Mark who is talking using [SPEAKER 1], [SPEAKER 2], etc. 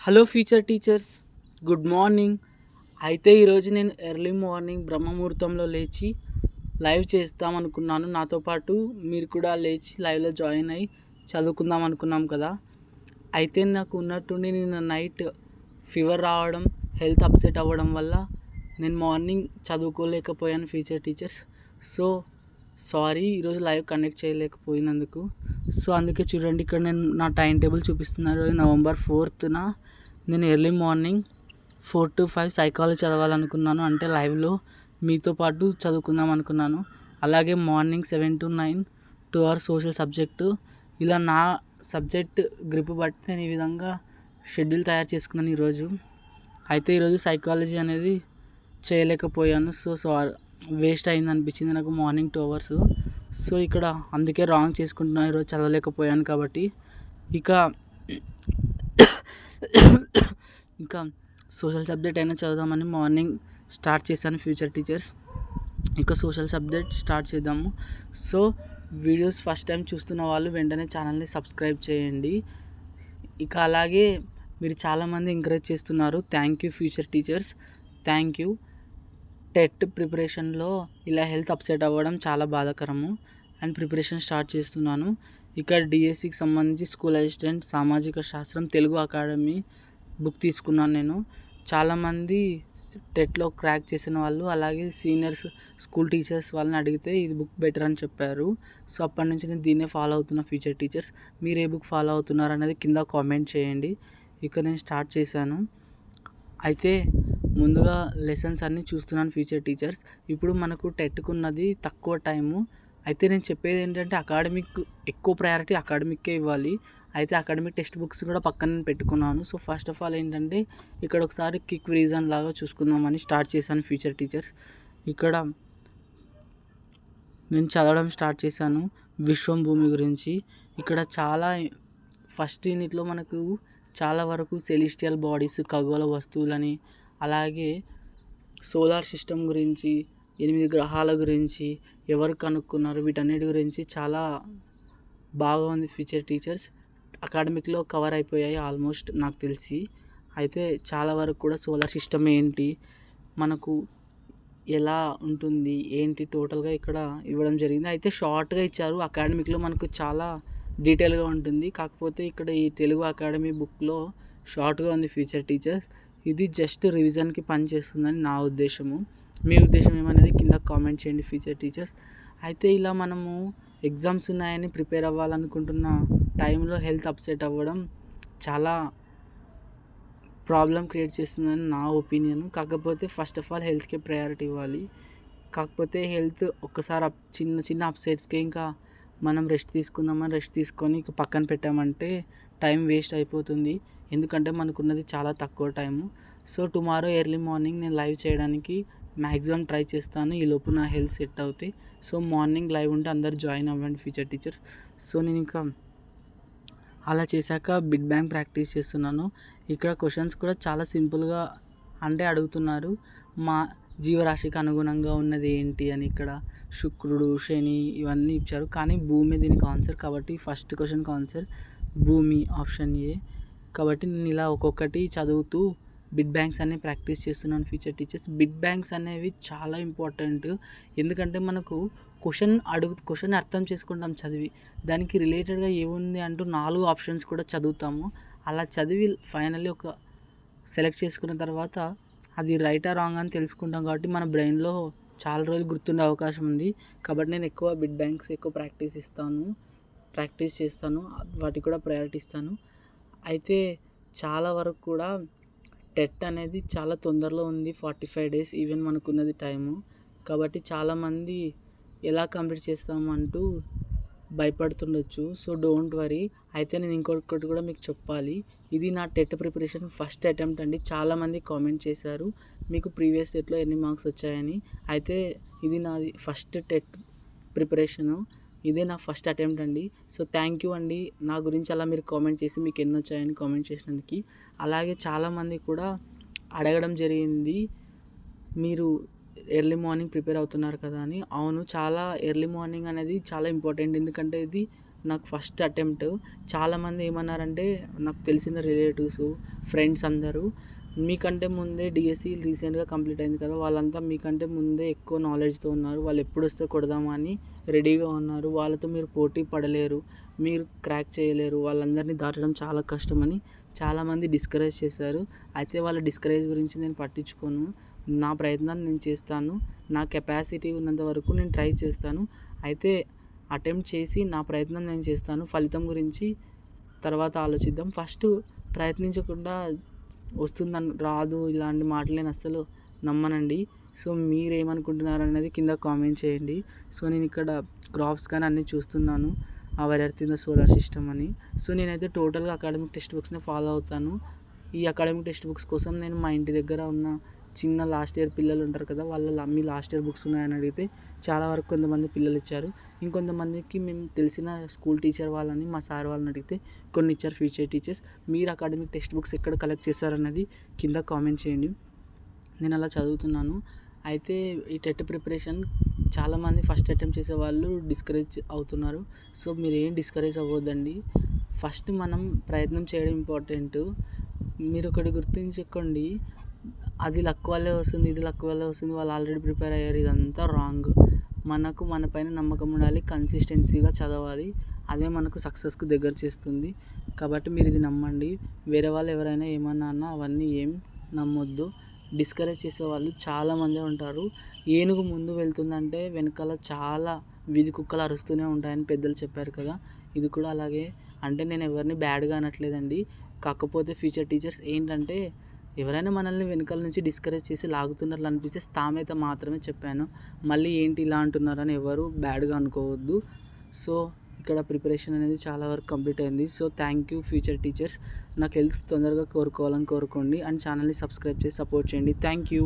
[SPEAKER 1] Hello future teachers good morning అయితే ఈరోజు నేను ఎర్లీ మార్నింగ్ బ్రహ్మముహూర్తంలో లేచి లైవ్ చేస్తామనుకున్నాను. అనుకున్నాను నాతో పాటు మీరు కూడా లేచి లైవ్లో జాయిన్ అయ్యి చదువుకుందాం అనుకున్నాం కదా. అయితే నాకు ఉన్నట్టుండి నిన్న నైట్ ఫీవర్ రావడం హెల్త్ అప్సెట్ అవ్వడం వల్ల నేను మార్నింగ్ చదువుకోలేకపోయాను ఫ్యూచర్ టీచర్స్ సో సారీ ఈరోజు లైవ్ కనెక్ట్ చేయలేకపోయినందుకు. సో అందుకే చూడండి ఇక్కడ నేను నా టైం టేబుల్ చూపిస్తున్నారు. నవంబర్ ఫోర్త్న నేను early morning four to five psychology చదవాలనుకున్నాను. అంటే లైవ్లో మీతో పాటు చదువుకుందాం అనుకున్నాను. అలాగే morning seven to nine two hours social subject. ఇలా నా సబ్జెక్ట్ గ్రిప్ బట్టి నేను ఈ విధంగా షెడ్యూల్ తయారు చేసుకున్నాను ఈరోజు. అయితే ఈరోజు సైకాలజీ అనేది చేయలేకపోయాను. సో సారీ వేస్ట్ అయింది అనిపించింది నాకు మార్నింగ్ టూ అవర్స్. సో ఇక్కడ అందుకే రాంగ్ చేసుకుంటున్నాను ఈరోజు చదవలేకపోయాను కాబట్టి. ఇక ఇంకా సోషల్ సబ్జెక్ట్ అయినా చదువుదామని మార్నింగ్ స్టార్ట్ చేశాను ఫ్యూచర్ టీచర్స్. ఇక సోషల్ సబ్జెక్ట్ స్టార్ట్ చేద్దాము. సో వీడియోస్ ఫస్ట్ టైం చూస్తున్న వాళ్ళు వెంటనే ఛానల్ని సబ్స్క్రైబ్ చేయండి. ఇక అలాగే మీరు చాలామంది ఎంకరేజ్ చేస్తున్నారు. Thank you future teachers. Thank you. TET ప్రిపరేషన్లో ఇలా హెల్త్ అప్సెట్ అవ్వడం చాలా బాధాకరము. అండ్ ప్రిపరేషన్ స్టార్ట్ చేస్తున్నాను. ఇక్కడ డిఎస్సికి సంబంధించి స్కూల్ అసిస్టెంట్ సామాజిక శాస్త్రం తెలుగు అకాడమీ బుక్ తీసుకున్నాను నేను. చాలామంది టెట్లో క్రాక్ చేసిన వాళ్ళు అలాగే సీనియర్స్ స్కూల్ టీచర్స్ వాళ్ళని అడిగితే ఇది బుక్ బెటర్ అని చెప్పారు. సో అప్పటి నుంచి నేను దీన్నే ఫాలో అవుతున్న ఫ్యూచర్ టీచర్స్. మీరు ఏ బుక్ ఫాలో అవుతున్నారు అనేది కింద కామెంట్ చేయండి. ఇక నేను స్టార్ట్ చేశాను. అయితే ముందుగా లెసన్స్ అన్నీ చూస్తున్నాను ఫ్యూచర్ టీచర్స్ ఇప్పుడు మనకు టెట్కున్నది తక్కువ టైము అయితే నేను చెప్పేది ఏంటంటే అకాడమిక్ ఎక్కువ ప్రయారిటీ అకాడమిక్కే ఇవ్వాలి. అయితే అకాడమిక్ టెక్స్ట్ బుక్స్ కూడా పక్కన నేను పెట్టుకున్నాను. సో ఫస్ట్ ఆఫ్ ఆల్ ఏంటంటే ఇక్కడ ఒకసారి క్విక్ రీజన్ లాగా చూసుకుందామని స్టార్ట్ చేశాను ఫ్యూచర్ టీచర్స్ ఇక్కడ నేను చదవడం స్టార్ట్ చేశాను విశ్వం భూమి గురించి. ఇక్కడ చాలా ఫస్ట్ యూనిట్లో మనకు చాలా వరకు సెలిస్టియల్ బాడీస్ ఖగోళ వస్తువులని అలాగే సోలార్ సిస్టమ్ గురించి ఎనిమిది గ్రహాల గురించి ఎవరు కనుక్కున్నారు వీటన్నిటి గురించి చాలా బాగా ఉంది ఫ్యూచర్ టీచర్స్. అకాడమిక్లో కవర్ అయిపోయాయి ఆల్మోస్ట్ నాకు తెలిసి. అయితే చాలా వరకు కూడా సోలార్ సిస్టమ్ ఏంటి మనకు ఎలా ఉంటుంది ఏంటి టోటల్గా ఇక్కడ ఇవ్వడం జరిగింది. అయితే షార్ట్గా ఇచ్చారు. అకాడమిక్లో మనకు చాలా డీటెయిల్గా ఉంటుంది. కాకపోతే ఇక్కడ ఈ తెలుగు అకాడమీ బుక్లో షార్ట్గా ఉంది ఫ్యూచర్ టీచర్స్. ఇది జస్ట్ రివిజన్కి పనిచేస్తుందని నా ఉద్దేశము. మీ ఉద్దేశం ఏమనేది కింద కామెంట్ చేయండి ఫ్యూచర్ టీచర్స్. అయితే ఇలా మనము ఎగ్జామ్స్ ఉన్నాయని ప్రిపేర్ అవ్వాలనుకుంటున్న టైంలో హెల్త్ అప్సెట్ అవ్వడం చాలా ప్రాబ్లం క్రియేట్ చేస్తుందని నా ఒపీనియన్. కాకపోతే ఫస్ట్ ఆఫ్ ఆల్ హెల్త్కే ప్రయారిటీ ఇవ్వాలి. కాకపోతే హెల్త్ ఒక్కసారి అప్ చిన్న చిన్న అప్సెట్స్కే ఇంకా మనం రెస్ట్ తీసుకుందామని రెస్ట్ తీసుకొని ఇక పక్కన పెట్టామంటే టైం వేస్ట్ అయిపోతుంది. ఎందుకంటే మనకున్నది చాలా తక్కువ time. So tomorrow early morning నేను లైవ్ చేయడానికి మ్యాక్సిమం ట్రై చేస్తాను. ఈ లోపు నా హెల్త్ సెట్ అవుతాయి. సో మార్నింగ్ లైవ్ ఉంటే అందరు జాయిన్ అవ్వండి ఫ్యూచర్ టీచర్స్. సో నేను ఇంకా అలా చేశాక బిడ్ బ్యాంక్ ప్రాక్టీస్ చేస్తున్నాను. ఇక్కడ క్వశ్చన్స్ కూడా చాలా సింపుల్గా అంటే అడుగుతున్నారు. మా జీవరాశికి అనుగుణంగా ఉన్నది ఏంటి అని ఇక్కడ శుక్రుడు శని ఇవన్నీ ఇచ్చారు. కానీ భూమి దీనికి ఆన్సర్ కాబట్టి ఫస్ట్ క్వశ్చన్కి ఆన్సర్ భూమి ఆప్షన్ ఏ. కాబట్టి నేను ఇలా ఒక్కొక్కటి చదువుతూ బిడ్ బ్యాంక్స్ అన్ని ప్రాక్టీస్ చేస్తున్నాను ఫ్యూచర్ టీచర్స్. బిడ్ బ్యాంక్స్ అనేవి చాలా ఇంపార్టెంట్. ఎందుకంటే మనకు క్వశ్చన్ అడుగు క్వశ్చన్ అర్థం చేసుకుంటాం చదివి. దానికి రిలేటెడ్గా ఏముంది అంటూ నాలుగు ఆప్షన్స్ కూడా చదువుతాము. అలా చదివి ఫైనల్లీ ఒక సెలెక్ట్ చేసుకున్న తర్వాత అది రైటా రాంగ్ అని తెలుసుకుంటాం కాబట్టి మన బ్రెయిన్లో చాలా రోజులు గుర్తుండే అవకాశం ఉంది. కాబట్టి నేను ఎక్కువ బిడ్ బ్యాంక్స్ ఎక్కువ ప్రాక్టీస్ ఇస్తాను ప్రాక్టీస్ చేస్తాను వాటికి కూడా ప్రయారిటీ ఇస్తాను. అయితే చాలా వరకు కూడా టెట్ అనేది చాలా తొందరలో ఉంది ఫార్టీ ఫైవ్ డేస్ ఈవెన్ మనకున్నది టైము. కాబట్టి చాలామంది ఎలా కంప్లీట్ చేస్తామంటూ భయపడుతుండొచ్చు. So don't worry. అయితే నేను ఇంకొకటి కూడా మీకు చెప్పాలి. ఇది నా టెట్ ప్రిపరేషన్ ఫస్ట్ అటెంప్ట్ అండి. చాలామంది కామెంట్ చేశారు మీకు ప్రీవియస్ టెట్లో ఎన్ని మార్క్స్ వచ్చాయని. అయితే ఇది నాది ఫస్ట్ టెట్ ప్రిపరేషను. ఇదే నా ఫస్ట్ అటెంప్ట్ అండి. సో థ్యాంక్ యూ అండి. నా గురించి అలా మీరు కామెంట్ చేసి మీకు ఎన్ని వచ్చాయని కామెంట్ చేసినందుకు. అలాగే చాలామంది కూడా అడగడం జరిగింది మీరు ఎర్లీ మార్నింగ్ ప్రిపేర్ అవుతున్నారు కదా అని. అవును చాలా ఎర్లీ మార్నింగ్ అనేది చాలా ఇంపార్టెంట్ ఎందుకంటే ఇది నాకు ఫస్ట్ అటెంప్ట్. చాలామంది ఏమన్నారంటే నాకు తెలిసిన రిలేటివ్స్ ఫ్రెండ్స్ అందరూ మీకంటే ముందే డిఎస్సి రీసెంట్గా కంప్లీట్ అయింది కదా వాళ్ళంతా మీకంటే ముందే ఎక్కువ నాలెడ్జ్తో ఉన్నారు. వాళ్ళు ఎప్పుడు వస్తే కొడదామని రెడీగా ఉన్నారు. వాళ్ళతో మీరు పోటీ పడలేరు. మీరు క్రాక్ చేయలేరు. వాళ్ళందరినీ దాటడం చాలా కష్టమని చాలామంది డిస్కరేజ్ చేశారు. అయితే వాళ్ళ డిస్కరేజ్ గురించి నేను పట్టించుకోను. నా ప్రయత్నాన్ని నేను చేస్తాను. నా కెపాసిటీ ఉన్నంత వరకు నేను ట్రై చేస్తాను. అయితే అటెంప్ట్ చేసి నా ప్రయత్నం నేను చేస్తాను. ఫలితం గురించి తర్వాత ఆలోచిద్దాం. ఫస్ట్ ప్రయత్నించకుండా వస్తుందని రాదు ఇలాంటి మాటలు నేను అస్సలు నమ్మనండి. సో మీరు ఏమనుకుంటున్నారు అనేది కింద కామెంట్ చేయండి. సో నేను ఇక్కడ గ్రాఫ్స్ కానీ అన్నీ చూస్తున్నాను. Our earth in the solar system అని. సో నేనైతే టోటల్గా అకాడమిక్ టెక్స్ట్ బుక్స్ని ఫాలో అవుతాను. ఈ అకాడమిక్ టెక్స్ట్ బుక్స్ కోసం నేను మా ఇంటి దగ్గర ఉన్న చిన్న లాస్ట్ ఇయర్ పిల్లలు ఉంటారు కదా వాళ్ళ అమ్మి లాస్ట్ ఇయర్ బుక్స్ ఉన్నాయని అడిగితే చాలా వరకు కొంతమంది పిల్లలు ఇచ్చారు. ఇంకొంతమందికి మేము తెలిసిన స్కూల్ టీచర్ వాళ్ళని మా సార్ వాళ్ళని అడిగితే కొన్ని ఇచ్చారు ఫ్యూచర్ టీచర్స్ మీరు అకాడమిక్ టెక్స్ట్ బుక్స్ ఎక్కడ కలెక్ట్ చేశారన్నది కింద కామెంట్ చేయండి. నేను అలా చదువుతున్నాను. అయితే ఈ టెట్ ప్రిపరేషన్ చాలామంది ఫస్ట్ అటెంప్ట్ చేసే వాళ్ళు డిస్కరేజ్ అవుతున్నారు. సో మీరు ఏం డిస్కరేజ్ అవ్వద్దండి. ఫస్ట్ మనం ప్రయత్నం చేయడం ఇంపార్టెంట్ మీరు ఒకటి గుర్తుంచుకోండి. అది లక్ వల్లే వస్తుంది ఇది లక్ వల్లే వస్తుంది వాళ్ళు ఆల్రెడీ ప్రిపేర్ అయ్యారు ఇదంతా రాంగ్ మనకు మన పైన నమ్మకం ఉండాలి కన్సిస్టెన్సీగా చదవాలి. అదే మనకు సక్సెస్కు దగ్గర చేస్తుంది. కాబట్టి మీరు ఇది నమ్మండి. వేరే వాళ్ళు ఎవరైనా ఏమన్నా అన్నా అవన్నీ ఏం నమ్మొద్దు. డిస్కరేజ్ చేసే వాళ్ళు చాలామంది ఉంటారు. ఏనుగు ముందు వెళ్తుందంటే వెనకాల చాలా వీధి కుక్కలు అరుస్తూనే ఉంటాయని పెద్దలు చెప్పారు కదా. ఇది కూడా అలాగే. అంటే నేను ఎవరిని బ్యాడ్గా అనట్లేదండి. కాకపోతే ఫ్యూచర్ టీచర్స్ ఏంటంటే ఎవరైనా మనల్ని వెనకాల నుంచి డిస్కరేజ్ చేసి లాగుతున్నట్లు అనిపిస్తే స్థామైతే మాత్రమే చెప్పాను. మళ్ళీ ఏంటి ఇలా అంటున్నారని ఎవరు బ్యాడ్గా అనుకోవద్దు. సో ఇక్కడ ప్రిపరేషన్ అనేది చాలా వరకు కంప్లీట్ అయింది. So thank you future teachers నాకు హెల్త్ తొందరగా కోరుకోవాలని కోరుకోండి. అండ్ ఛానల్ని సబ్స్క్రైబ్ చేసి సపోర్ట్ చేయండి. Thank you